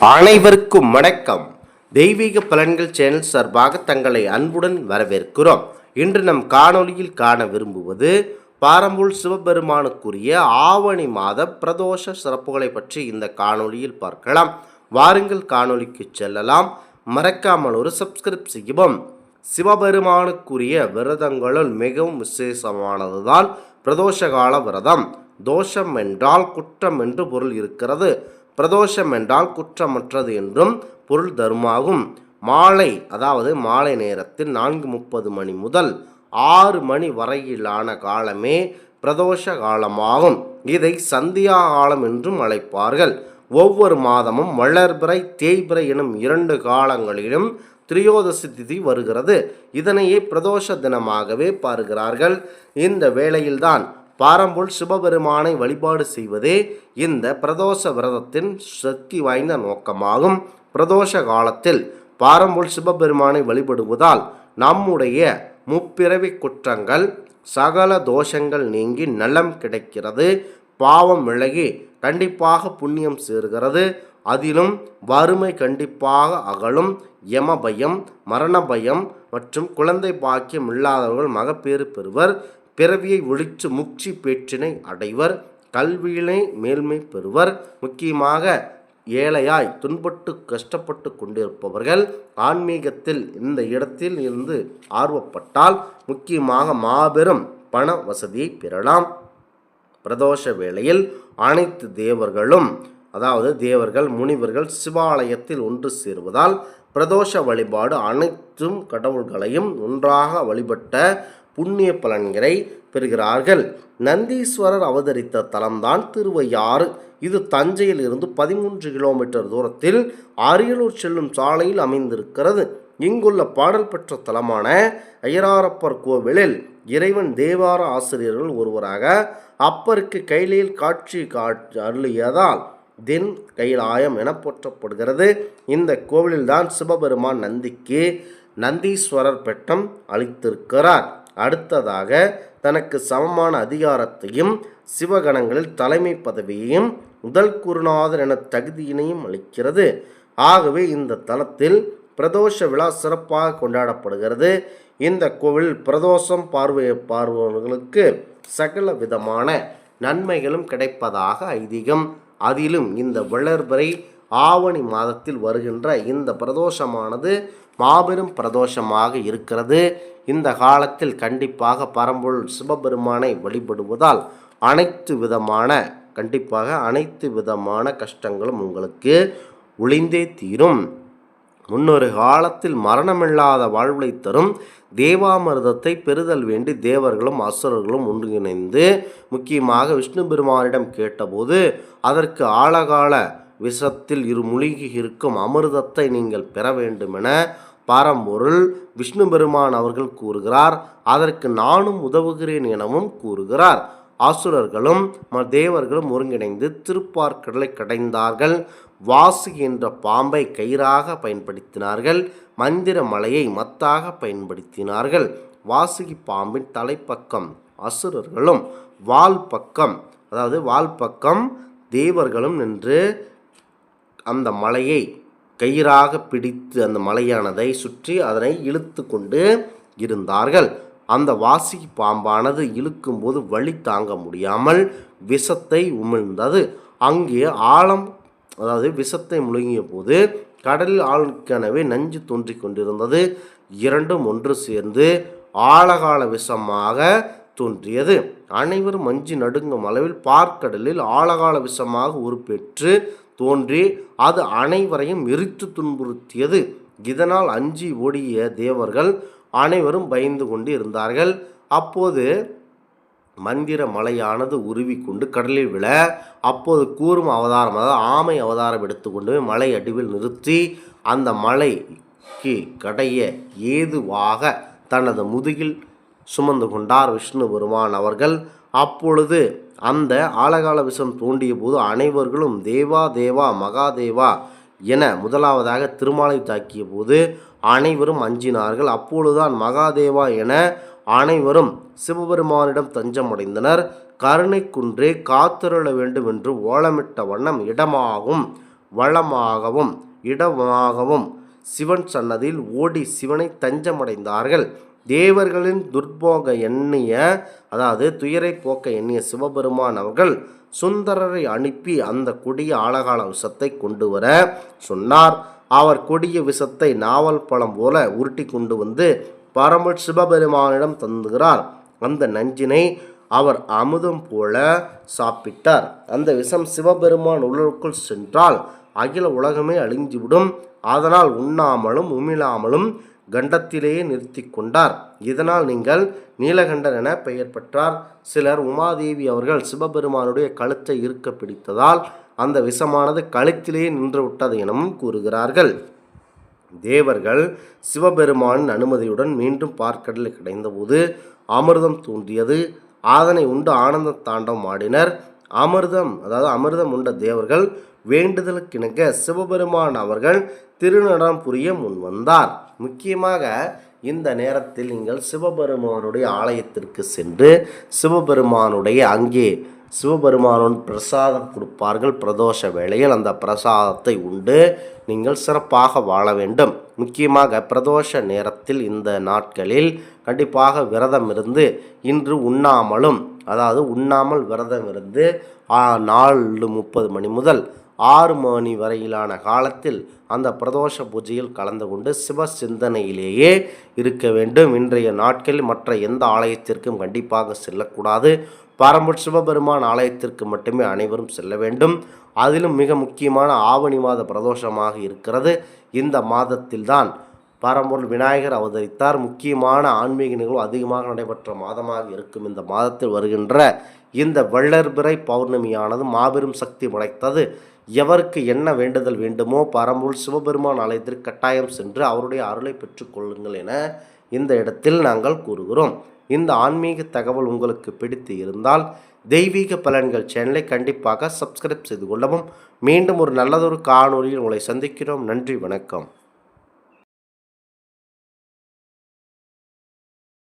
அனைவருக்கும் வணக்கம். தெய்வீக பலன்கள் சேனல் சார்பாக தங்களை அன்புடன் வரவேற்கிறோம். இன்று நம் காணொலியில் காண விரும்புவது பாரம்பூல் சிவபெருமானுக்குரிய ஆவணி மாத பிரதோஷ சிறப்புகளை பற்றி இந்த காணொலியில் பார்க்கலாம். வாருங்கள் காணொலிக்கு செல்லலாம். மறக்காமல் ஒரு சப்ஸ்கிரைப் செய்யவும். சிவபெருமானுக்குரிய விரதங்களுள் மிகவும் விசேஷமானதுதான் பிரதோஷ கால விரதம். தோஷம் என்றால் குற்றம் என்று பொருள் இருக்கிறது. பிரதோஷம் என்றால் குற்றமற்றது என்றும் பொருள் தருமாகும். மாலை அதாவது மாலை நேரத்தில் நான்கு முப்பது மணி முதல் ஆறு மணி வரையிலான காலமே பிரதோஷ காலமாகும். இதை சந்தியா காலம் என்றும் அழைப்பார்கள். ஒவ்வொரு மாதமும் வளர்பிறை தேய்பிறை எனும் இரண்டு காலங்களிலும் திரியோதசி திதி வருகிறது. இதனையே பிரதோஷ தினமாகவே பார்க்கிறார்கள். இந்த வேளையில்தான் பாரம்புல் சிவபெருமானை வழிபாடு செய்வதே இந்த பிரதோஷ விரதத்தின் சக்தி வாய்ந்த நோக்கமாகும். பிரதோஷ காலத்தில் பாரம்புல் சிவபெருமானை வழிபடுவதால் நம்முடைய முப்பிறவி குற்றங்கள் சகல தோஷங்கள் நீங்கி நலம் கிடைக்கிறது. பாவம் விலகி கண்டிப்பாக புண்ணியம் சேர்கிறது. அதிலும் வறுமை கண்டிப்பாக அகலும். யம பயம் மரண பயம் மற்றும் குழந்தை பாக்கியம் இல்லாதவர்கள் மகப்பேறு பெறுவர். பிறவியை ஒழித்து முக்தி பேற்றினை அடைவர் கல்வியினை மேல்மை பெறுவர். முக்கியமாக ஏழையாய் துன்பட்டு கஷ்டப்பட்டு கொண்டிருப்பவர்கள் ஆன்மீகத்தில் இந்த இடத்தில் இருந்து ஆர்வப்பட்டால் முக்கியமாக மாபெரும் பண வசதியை பெறலாம். பிரதோஷ வேளையில் அனைத்து தேவர்களும் அதாவது தேவர்கள் முனிவர்கள் சிவாலயத்தில் ஒன்று சேருவதால் பிரதோஷ வழிபாடு அனைத்தும் கடவுள்களையும் ஒன்றாக வழிபட்ட புண்ணிய பலன்களை பெறுகிறார்கள். நந்தீஸ்வரர் அவதரித்த தலம்தான் திருவையாறு. இது தஞ்சையில் இருந்து பதிமூன்று கிலோமீட்டர் தூரத்தில் அரியலூர் செல்லும் சாலையில் அமைந்திருக்கிறது. இங்குள்ள பாடல் பெற்ற தலமான ஐயராரப்பர் கோவிலில் இறைவன் தேவார ஆசிரியர்கள் ஒருவராக அப்பருக்கு கைலையில் காட்சி காட்சி அருளியதால் தென் கைலாயம் என போற்றப்படுகிறது. இந்த கோவிலில்தான் சிவபெருமான் நந்திக்கு நந்தீஸ்வரர் பெட்டம் அளித்திருக்கிறார். அடுத்ததாக தனக்கு சமமான அதிகாரத்தையும் சிவகணங்களில் தலைமை பதவியையும் முதல் குருநாதர் என தகுதியினையும் அளிக்கிறது. ஆகவே இந்த தலத்தில் பிரதோஷ விழா சிறப்பாக கொண்டாடப்படுகிறது. இந்த கோவில் பிரதோஷம் பார்வை பார்வர்களுக்கு சகல விதமான நன்மைகளும் கிடைப்பதாக ஐதீகம். அதிலும் இந்த வளர்பறை ஆவணி மாதத்தில் வருகின்ற இந்த பிரதோஷமானது மாபெரும் பிரதோஷமாக இருக்கிறது. இந்த காலத்தில் கண்டிப்பாக பரம்பொருள் சிவபெருமானை வழிபடுவதால் அனைத்து விதமான கண்டிப்பாக அனைத்து விதமான கஷ்டங்களும் உங்களுக்கு ஒளிந்தே தீரும். முன்னொரு காலத்தில் மரணமில்லாத வாழ்வை தரும் தேவாமிர்தத்தை பெறுதல் வேண்டி தேவர்களும் அசுரர்களும் ஒன்றிணைந்து முக்கியமாக விஷ்ணு பெருமானிடம் கேட்டபோது அதற்கு ஆழகால விஷத்தில் இரு முழுகி இருக்கும் அமிர்தத்தை நீங்கள் பெற வேண்டுமென பாரம்பொருள் விஷ்ணு பெருமான் அவர்கள் கூறுகிறார். அதற்கு நானும் உதவுகிறேன் எனவும் கூறுகிறார். ஆசுரர்களும் ம- தேவர்களும் ஒருங்கிணைந்து திருப்பார்க்கடலை கடைந்தார்கள். வாசு என்ற பாம்பை கயிறாக பயன்படுத்தினார்கள். மந்திர மலையை மத்தாக பயன்படுத்தினார்கள். வாசுகி பாம்பின் தலைப்பக்கம் அசுரர்களும் வால் பக்கம் அதாவது வால் பக்கம் தேவர்களும் நின்று அந்த மலையை கயிறாக பிடித்து அந்த மலையானதை சுற்றி அதனை இழுத்து கொண்டு இருந்தார்கள். அந்த வாசி பாம்பானது இழுக்கும்போது வழி தாங்க முடியாமல் விஷத்தை உமிழ்ந்தது. அங்கே ஆழம் அதாவது விஷத்தை முழுங்கிய போது கடலில் ஆளுக்கெனவே நஞ்சு தோன்றிக் கொண்டிருந்தது. இரண்டும் ஒன்று சேர்ந்து ஆழகால விஷமாக தோன்றியது. அனைவரும் மஞ்சு நடுங்கும் அளவில் பார்க்கடலில் ஆழகால விஷமாக உருப்பெற்று தோன்றி அது அனைவரையும் எரித்து துன்புறுத்தியது. இதனால் அஞ்சி ஓடிய தேவர்கள் அனைவரும் பயந்து கொண்டு இருந்தார்கள். அப்போது மந்திர மலையானது உருவி கொண்டு கடலில் விழ அப்போது கூறும் அவதாரம் அதாவது ஆமை அவதாரம் எடுத்துக்கொண்டு மலை அடிவில் நிறுத்தி அந்த மலைக்கு கடைய ஏதுவாக தனது முதுகில் சுமந்து கொண்டார் விஷ்ணு பெருமான் அவர்கள். அப்பொழுது அந்த ஆழகால விஷம் தோண்டிய போது அனைவர்களும் தேவா தேவா மகாதேவா என முதலாவதாக திருமாலை தாக்கிய போது அனைவரும் அஞ்சினார்கள். அப்பொழுதுதான் மகாதேவா என அனைவரும் சிவபெருமானிடம் தஞ்சமடைந்தனர். கருணை குன்றே காத்திருள வேண்டும் என்று ஓலமிட்ட வண்ணம் இடமாகும் வளமாகவும் இடமாகவும் சிவன் சன்னதியில் ஓடி சிவனை தஞ்சமடைந்தார்கள். தேவர்களின் துர்போக எண்ணிய அதாவது துயரை போக்க எண்ணிய சிவபெருமான் அவர்கள் சுந்தரரை அனுப்பி அந்த கொடிய ஆழகால விஷத்தை கொண்டு வர சொன்னார். அவர் கொடிய விஷத்தை நாவல் பழம் போல உருட்டி கொண்டு வந்து பரம சிவபெருமானிடம் தந்துகிறார். அந்த நஞ்சினை அவர் அமுதம் போல சாப்பிட்டார். அந்த விஷம் சிவபெருமான் உள்ளுக்குள் சென்றால் அகில உலகமே அழிஞ்சுவிடும். அதனால் உண்ணாமலும் உமிழாமலும் கண்டத்திலேயே நிறுத்தி கொண்டார். இதனால் நீங்கள் நீலகண்டர் என பெயர் பெற்றார். சிலர் உமாதேவி அவர்கள் சிவபெருமானுடைய கழுத்தை இருக்க பிடித்ததால் அந்த விஷமானது கழுத்திலேயே நின்று விட்டது எனவும் கூறுகிறார்கள். தேவர்கள் சிவபெருமானின் அனுமதியுடன் மீண்டும் பார்க்கடலில் கிடைந்தபோது அமிர்தம் தோன்றியது அதனை உண்டு ஆனந்த தாண்டம் ஆடினர். அமிர்தம் அதாவது அமிர்தம் உண்ட தேவர்கள் வேண்டுதலுக்கிணங்க சிவபெருமான் அவர்கள் திருநடம் புரிய முன் வந்தார். முக்கியமாக இந்த நேரத்தில் நீங்கள் சிவபெருமானுடைய ஆலயத்திற்கு சென்று சிவபெருமானுடைய அங்கே சிவபெருமானுடன் பிரசாதம் கொடுப்பார்கள். பிரதோஷ வேளையில் அந்த பிரசாதத்தை உண்டு. நீங்கள் சிறப்பாக வாழ வேண்டும். முக்கியமாக பிரதோஷ நேரத்தில் இந்த நாட்களில் கண்டிப்பாக விரதம் இருந்து இன்று உண்ணாமலும் அதாவது உண்ணாமல் விரதம் இருந்து நாலு முப்பது மணி முதல் ஆறு மணி வரையிலான காலத்தில் அந்த பிரதோஷ பூஜையில் கலந்து கொண்டு சிவ சிந்தனையிலேயே இருக்க வேண்டும். இன்றைய நாட்களில் மற்ற எந்த ஆலயத்திற்கும் கண்டிப்பாக செல்லக்கூடாது. பரம்பூர் சிவபெருமான் ஆலயத்திற்கு மட்டுமே அனைவரும் செல்ல வேண்டும். அதிலும் மிக முக்கியமான ஆவணி மாத பிரதோஷமாக இருக்கிறது. இந்த மாதத்தில்தான் பரம்பொருள் விநாயகர் அவதரித்தார். முக்கியமான ஆன்மீக நிகழ்வு அதிகமாக நடைபெற்ற மாதமாக இருக்கும் இந்த மாதத்தில் வருகின்ற இந்த வள்ளர்பிறை பௌர்ணமியானது மாபெரும் சக்தி படைத்தது. எவருக்கு என்ன வேண்டுதல் வேண்டுமோ பரம்பூல் சிவபெருமான் ஆலயத்திற்கு கட்டாயம் சென்று அவருடைய அருளை பெற்றுக்கொள்ளுங்கள் என இந்த இடத்தில் நாங்கள் கூறுகிறோம். இந்த ஆன்மீக தகவல் உங்களுக்கு பிடித்து இருந்தால் தெய்வீக பலன்கள் சேனலை கண்டிப்பாக சப்ஸ்கிரைப் செய்து கொள்ளவும். மீண்டும் ஒரு நல்லதொரு காணொலியில் உங்களை சந்திக்கிறோம். நன்றி வணக்கம்.